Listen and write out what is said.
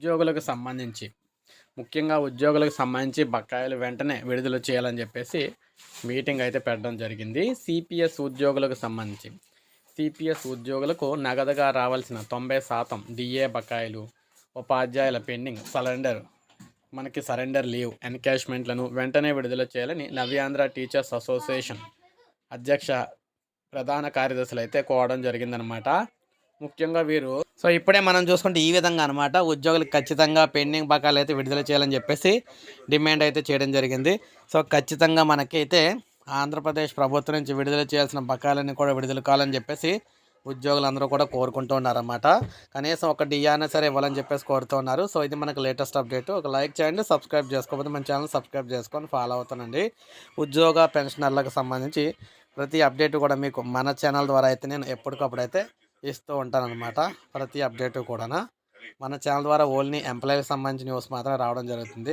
ఉద్యోగులకు సంబంధించి ముఖ్యంగా ఉద్యోగులకు సంబంధించి బకాయిలు వెంటనే విడుదల చేయాలని చెప్పేసి మీటింగ్ అయితే పెట్టడం జరిగింది. సిపిఎస్ ఉద్యోగులకు సంబంధించి సిపిఎస్ ఉద్యోగులకు నగదుగా రావాల్సిన తొంభై శాతం డిఏ బకాయిలు ఉపాధ్యాయుల పెండింగ్ సరెండర్ మనకి సరెండర్ లీవ్ ఎన్కాష్మెంట్లను వెంటనే విడుదల చేయాలని నవ్యాంధ్ర టీచర్స్ అసోసియేషన్ అధ్యక్ష ప్రధాన కార్యదర్శులు అయితే కోవడం జరిగిందనమాట. ముఖ్యంగా వీరు. సో ఇప్పుడే మనం చూసుకుంటే ఈ విధంగా అనమాట ఉద్యోగులకు ఖచ్చితంగా పెండింగ్ బకాయిలు అయితే విడుదల చేయాలని చెప్పేసి డిమాండ్ అయితే చేయడం జరిగింది. సో ఖచ్చితంగా మనకైతే ఆంధ్రప్రదేశ్ ప్రభుత్వం నుంచి విడుదల చేయాల్సిన బకాయిలన్నీ కూడా విడుదల కావాలని చెప్పేసి ఉద్యోగులందరూ కూడా కోరుకుంటూ ఉన్నారన్నమాట. కనీసం ఒక డిఆర్నే సరే ఇవ్వాలని చెప్పేసి కోరుతూ ఉన్నారు. సో ఇది మనకు లేటెస్ట్ అప్డేట్. ఒక లైక్ చేయండి సబ్స్క్రైబ్ చేసుకోకపోతే మన ఛానల్ సబ్స్క్రైబ్ చేసుకొని ఫాలో అవుతానండి. ఉద్యోగ పెన్షనర్లకు సంబంధించి ప్రతి అప్డేట్ కూడా మీకు మన ఛానల్ ద్వారా అయితే నేను ఎప్పటికప్పుడు అయితే ఇస్తూ ఉంటానన్నమాట ప్రతి అప్డేట్ కూడా మన ఛానల్ ద్వారా ఓన్లీ ఎంప్లాయీకి సంబంధించిన న్యూస్ మాత్రమే రావడం జరుగుతుంది.